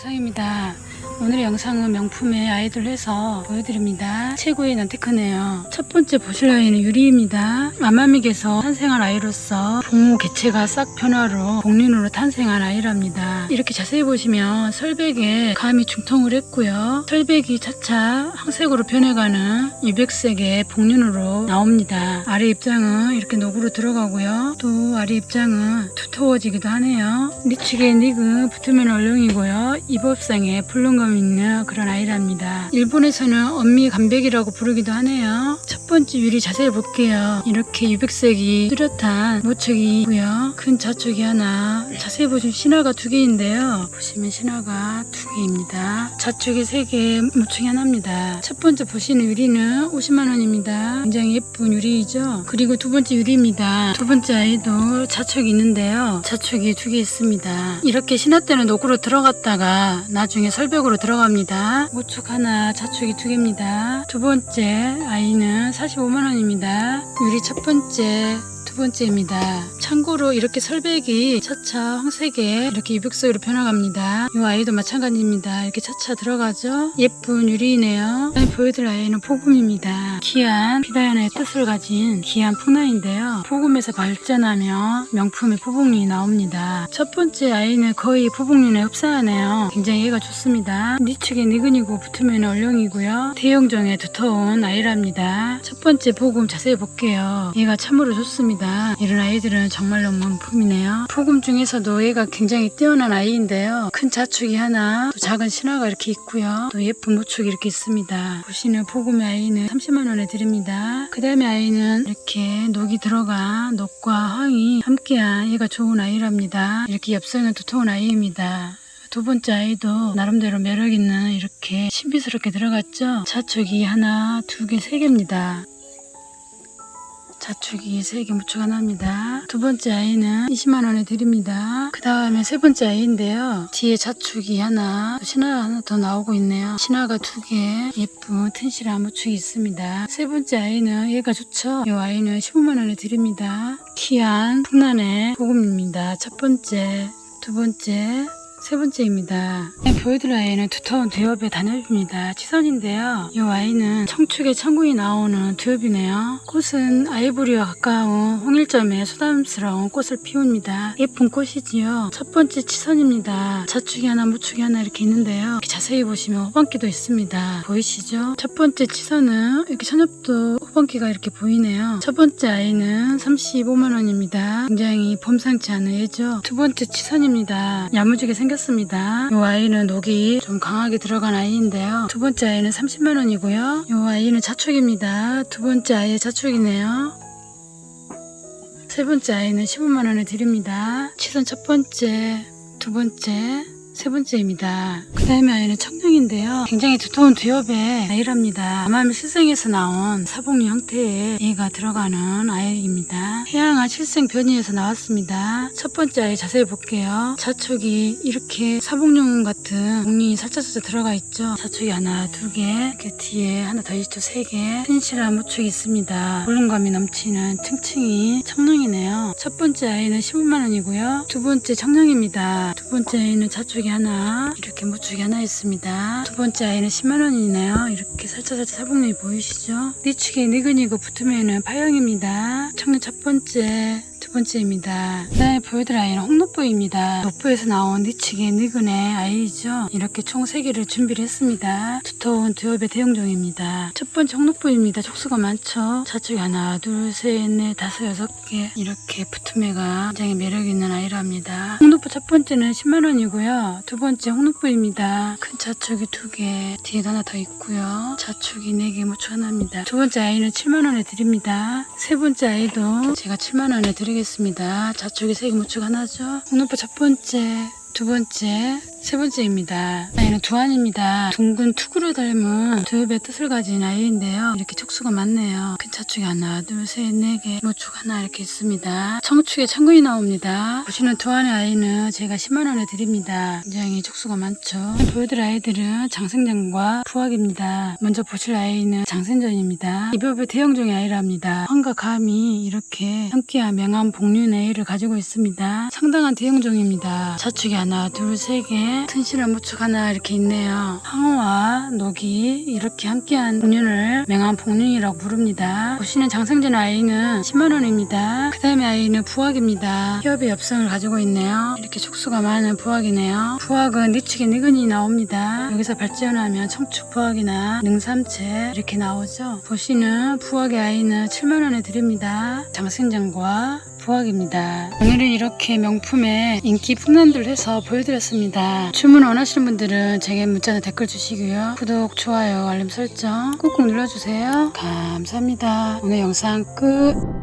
영상입니다. 오늘의 영상은 명품의 아이돌 해서 보여드립니다. 최고의 난테크네요. 첫 번째 보실 아이는 유리입니다. 마마믹에서 탄생한 아이로서 부모 개체가 싹 변화로 복륜으로 탄생한 아이랍니다. 이렇게 자세히 보시면 설백에 감이 중통을 했고요. 설백이 차차 황색으로 변해가는 유백색의 복륜으로 나옵니다. 아래 입장은 이렇게 녹으로 들어가고요. 또 아래 입장은 두터워지기도 하네요. 니치게 닉은 붙으면 얼렁이고요. 입업상에 붉은감 있는 그런 아이랍니다. 일본에서는 언미 감백이라고 부르기도 하네요. 첫 번째 유리 자세히 볼게요. 이렇게 유백색이 뚜렷한 모척이 있고요. 큰 자축이 하나. 자세히 보시면 신화가 두 개인데요. 보시면 신화가 두 개입니다. 자축이 세 개, 모척이 하나입니다. 첫 번째 보시는 유리는 50만 원입니다. 굉장히 예쁜 유리이죠. 그리고 두 번째 유리입니다. 두 번째 아이도 자축이 있는데요. 자축이 두 개 있습니다. 이렇게 신화 때는 녹으로 들어갔다가 나중에 설벽으로 들어갑니다. 모축 하나, 자축이 두 개입니다. 두 번째 아이는 45만 원입니다. 유리 첫 번째, 두 번째입니다. 참고로 이렇게 설백이 차차 황색에 이렇게 유백색으로 변화갑니다. 이 아이도 마찬가지입니다. 이렇게 차차 들어가죠. 예쁜 유리이네요. 보여드릴 아이는 포금입니다. 귀한 비다연의 뜻을 가진 귀한 풍나인데요. 포금에서 발전하며 명품의 포복륜이 나옵니다. 첫 번째 아이는 거의 포복륜에 흡사하네요. 굉장히 얘가 좋습니다. 니축에 니근이고 붙으면 얼렁이고요. 대형종에 두터운 아이랍니다. 첫 번째 포금 자세히 볼게요. 얘가 참으로 좋습니다. 이런 아이들은 정말로 명품이네요. 포금 중에서도 얘가 굉장히 뛰어난 아이인데요. 큰 자축이 하나, 또 작은 신화가 이렇게 있고요. 또 예쁜 모축이 이렇게 있습니다. 보시는 포금의 아이는 30만 원에 드립니다. 그 다음에 아이는 이렇게 녹이 들어간 녹과 황이 함께한 얘가 좋은 아이랍니다. 이렇게 엽성은 두터운 아이입니다. 두 번째 아이도 나름대로 매력 있는 이렇게 신비스럽게 들어갔죠. 자축이 하나, 두 개, 세 개입니다. 자축이 3개 무척 하나입니다. 두 번째 아이는 20만 원에 드립니다. 그 다음에 세 번째 아이인데요. 뒤에 자축이 하나, 또 신화 하나 더 나오고 있네요. 신화가 두 개, 예쁜 튼실한 무축이 있습니다. 세 번째 아이는 얘가 좋죠? 이 아이는 15만 원에 드립니다. 귀한 풍란의 복음입니다. 첫 번째, 두 번째, 세 번째입니다. 네, 보여드릴 아이는 두터운 두엽의 단엽입니다. 치선인데요. 이 아이는 청축의 천궁이 나오는 두엽이네요. 꽃은 아이보리와 가까운 홍일점에 소담스러운 꽃을 피웁니다. 예쁜 꽃이지요. 첫 번째 치선입니다. 자축이 하나, 무축이 하나 이렇게 있는데요. 이렇게 자세히 보시면 호반기도 있습니다. 보이시죠? 첫 번째 치선은 이렇게 천엽도 호반기가 이렇게 보이네요. 첫 번째 아이는 35만 원입니다. 굉장히 범상치 않은 애죠. 두 번째 치선입니다. 야무지게 생겼습니다. 이 아이는 녹이 좀 강하게 들어간 아이인데요. 두 번째 아이는 30만 원이고요. 이 아이는 자축입니다. 두 번째 아이의 자축이네요. 세 번째 아이는 15만 원에 드립니다. 치선 첫 번째, 두 번째, 세 번째입니다. 그 다음에 아이는 청량인데요. 굉장히 두터운 두엽의 아이랍니다. 아마미 실생에서 나온 사복류 형태의 얘가 들어가는 아이입니다. 해양화 실생 변이에서 나왔습니다. 첫 번째 아이 자세히 볼게요. 자축이 이렇게 사복류 같은 공이 살짝살짝 들어가 있죠. 자축이 하나, 두 개, 이렇게 뒤에 하나 더 있죠. 세 개. 튼실한 모축이 있습니다. 볼륨감이 넘치는 층층이 청량이네요. 첫 번째 아이는 15만 원이고요. 두 번째 청량입니다. 두 번째 아이는 자축이 하나, 이렇게 모축이 하나 있습니다. 두 번째 아이는 10만 원이네요. 이렇게 살짝살짝 사복lum이 보이시죠? 니축에 니근이고 붙으면은 파형입니다. 청량 첫 번째, 두 번째입니다. 그다음에 보여드릴 아이는 홍노포입니다. 노포에서 나온 니치게 니근의 아이죠. 이렇게 총 3개를 준비를 했습니다. 두터운 두엽의 대형종입니다. 첫 번째 홍노포입니다. 촉수가 많죠. 좌측에 하나, 둘, 셋, 넷, 다섯, 여섯 개 이렇게 붙음애가 굉장히 매력 있는 아이랍니다. 홍노포 첫 번째는 10만 원이고요. 두 번째 홍노포입니다. 큰 좌측이 두 개, 뒤에 하나 더 있고요. 좌측이 네 개, 무축 하나입니다. 두 번째 아이는 7만 원에 드립니다. 세 번째 아이도 제가 7만 원에 드 리겠습니다. 좌측이 세 개, 무축 하나죠. 홍노포 첫 번째, 두 번째, 세 번째입니다. 아이는 두안입니다. 둥근 투구를 닮은 두엽의 뜻을 가진 아이인데요. 이렇게 촉수가 많네요. 큰 차축이 하나, 둘, 셋, 네 개, 모축 하나 이렇게 있습니다. 청축에 창근이 나옵니다. 보시는 두안의 아이는 제가 10만 원에 드립니다. 굉장히 촉수가 많죠. 보여드릴 아이들은 장생전과 부학입니다. 먼저 보실 아이는 장생전입니다. 이별의 대형종의 아이랍니다. 황과 감이 이렇게 함께한 명암 복륜 A를 가지고 있습니다. 상당한 대형종입니다. 차축이 하나, 둘, 세 개, 튼실한 무축 하나 이렇게 있네요. 황호와 녹이 이렇게 함께한 복륜을 맹암복륜이라고 부릅니다. 보시는 장생전 아이는 10만원입니다. 그 다음에 아이는 부학입니다. 협의 엽성을 가지고 있네요. 이렇게 촉수가 많은 부학이네요. 부학은 니축에 니근이 나옵니다. 여기서 발전하면 청축 부학이나 능삼체 이렇게 나오죠. 보시는 부학의 아이는 7만원 에 드립니다. 장생전과 부학입니다. 오늘은 이렇게 명품의 인기 풍란들 해서 보여드렸습니다. 주문 원하시는 분들은 제게 문자나 댓글 주시고요. 구독, 좋아요, 알림 설정 꾹꾹 눌러주세요. 감사합니다. 오늘 영상 끝.